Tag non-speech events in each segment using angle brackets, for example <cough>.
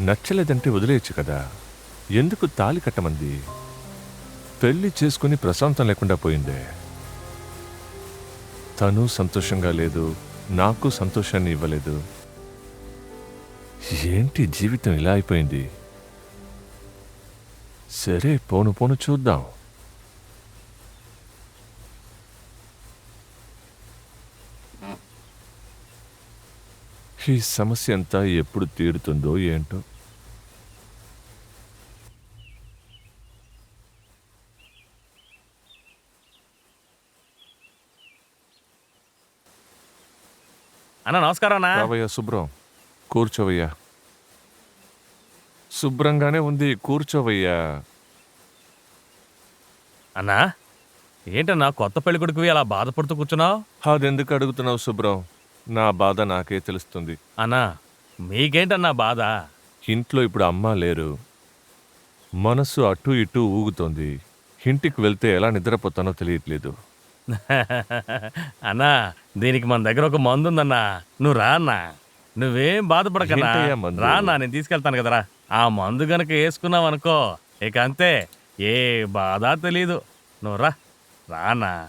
నచ్చలేదంటే వదిలేయచ్చు కదా. ఎందుకు తాలి కట్టమంది? పెళ్ళి చేసుకుని ప్రశాంతం లేకుండా పోయిందే. తను సంతోషంగా లేదు నాకు సంతోషాన్ని ఇవ్వలేదు. ఏంటి జీవితం ఇలా అయిపోయింది? సరే పోను పోను చూద్దాం. ఈ సమస్య అంతా ఎప్పుడు తీరుతుందో ఏంటో. అన్న నమస్కారం అన్న. రావయ్యా శుభ్రం. కూర్చోవయ్యా. శుభ్రంగానే ఉంది కూర్చోవయ్యా. అన్నా ఏంటన్నా కొత్త పెళ్ళి కొడుకువి అలా బాధపడుతూ కూర్చున్నావు? అదెందుకు అడుగుతున్నావు శుభ్రం? నా బాధ నాకే తెలుస్తుంది. అన్నా మీకేంటన్నా బాధ? ఇంట్లో ఇప్పుడు అమ్మ లేరు. మనసు అటు ఇటు ఊగుతోంది. ఇంటికి వెళ్తే ఎలా నిద్రపోతానో తెలియట్లేదు. <laughs> అన్నా దీనికి మన దగ్గర ఒక మందు ఉందన్నా నువ్వు రా అన్నా. నువ్వేం బాధపడకన్నా. ఏంటయ్యా మందు? రా అన్నా నేను తీసుకెళ్తాను కదరా. ఆ మందు గనక వేసుకున్నావు అనుకో ఇక అంతే. ఏ బాధ తెలీదు. నువ్వు రా. రా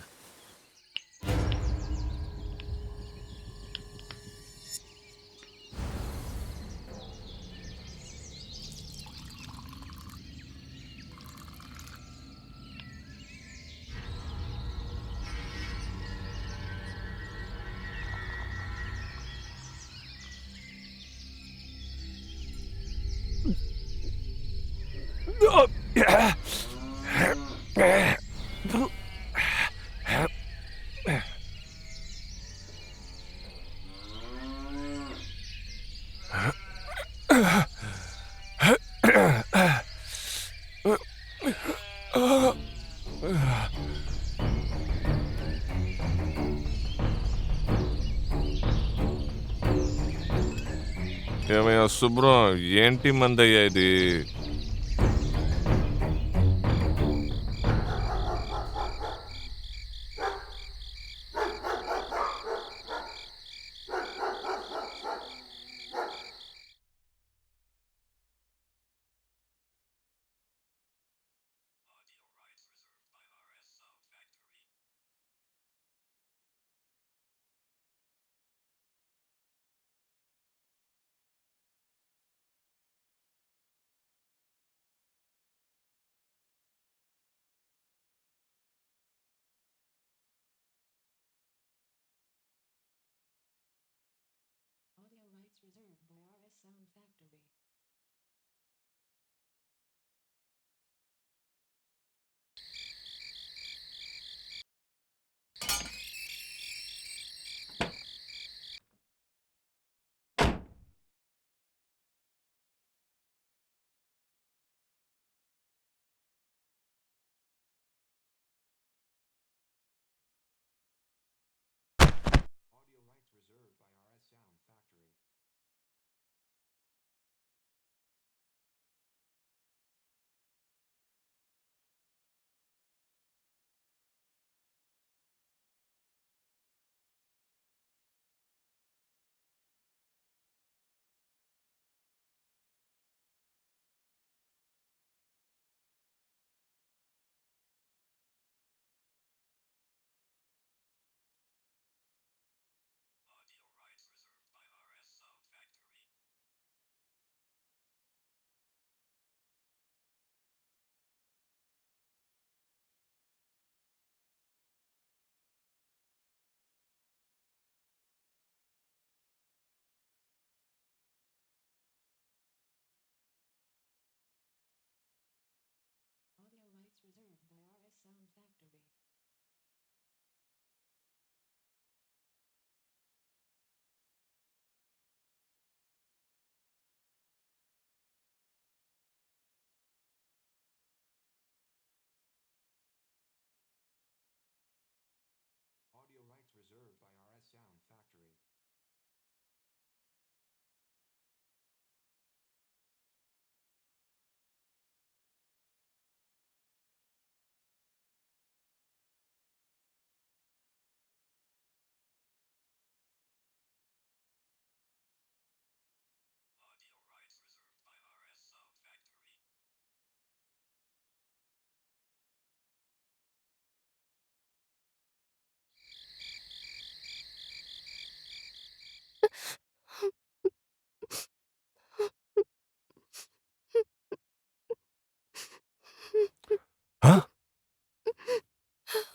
ఏమయ్యా శుభ్రం. ఏంటి మందయ్యా ఇది? Sound Factory.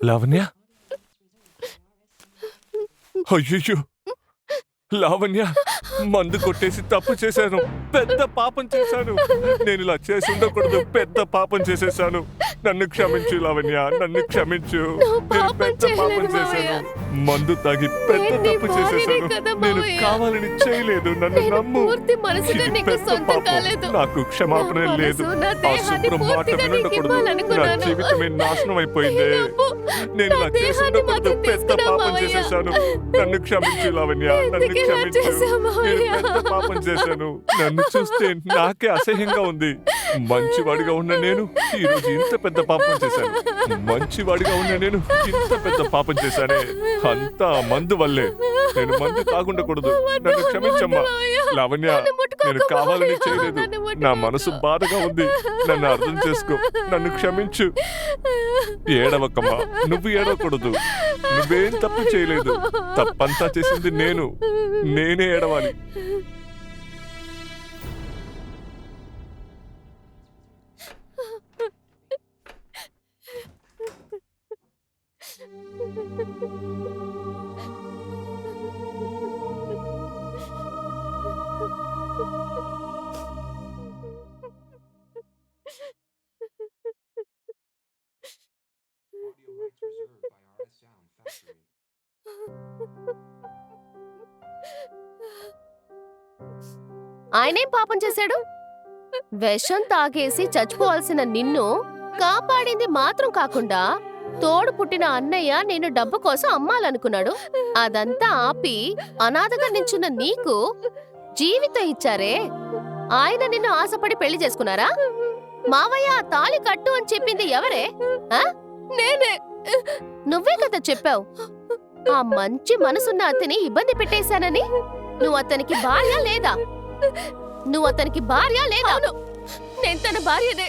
లావణ్య? అయ్యో లావణ్య మందు కొట్టేసి తప్పు చేశాను. పెద్ద పాపం చేశాను. నేను ఇలా చేసి ఉండకూడదు. పెద్ద పాపం చేసేసాను. నన్ను క్షమించు లావణ్య. నన్ను క్షమించు. నేను పెద్ద పాపం చేశాను. మందు తాగి పెద్ద తప్పు చేసేసాను నేను. కావాలని చేయలేదు. నన్ను నేను నమ్ము. ఇది పెద్ద పాపం. నాకు క్షమాపణ లేదు. ఆ శుభ్రం మాట వినకూడదు. నా. జీవితమే నాశనం అయిపోయింది. నేను నా ఇలా చేసేసాను నన్ను క్షమించు లావణ్య. నన్ను క్షమించు. నేను? పెద్ద పాపం చేశాను? నన్ను చూస్తే నాకే అసహ్యంగా ఉంది. మంచివాడిగా ఉన్న నేను ఈ రోజు ఇంత పెద్ద పాపం చేశాను. మంచివాడిగా ఉన్న నేను ఇంత పెద్ద పాపం చేశానే. అంతా మందు వల్లే. నేను మందు తాగుండకూడదు. నన్ను క్షమించమ్మా. లావణ్య. నేను కావాలని. చేయలేదు. నా మనసు బాధగా ఉంది. నన్ను అర్థం చేసుకో. నన్ను క్షమించు. ఏడవకమ్మా. నువ్వు ఏడవకూడదు. నువ్వేం తప్పు చేయలేదు. తప్పంతా చేసింది నేను. నేనే ఏడవాలి. Audio rights ఆయనేం పాపం చేశాడు? విషం తాగేసి చచ్చిపోవాల్సిన నిన్ను కాపాడింది మాత్రం కాకుండా తోడు పుట్టిన అన్నయ్య నేను డబ్బు కోసం అమ్మాలనుకున్నాడు. అదంతా ఆపి అనాథగా నించున్న నీకు జీవితం ఇచ్చారే ఆయన నిన్ను ఆశపడి పెళ్ళి చేసుకున్నారా? మావయ్య ఆ తాళి కట్టు అని చెప్పింది ఎవరే? ఆ? నేనే. నువ్వే కదా చెప్పావు. ఆ మంచి మనసున్న అతని ఇబ్బంది పెట్టేశానని? నువ్వు అతనికి భార్య లేదా? నువ్వు అతనికి భార్య లేదా? నేను తన భార్యనే.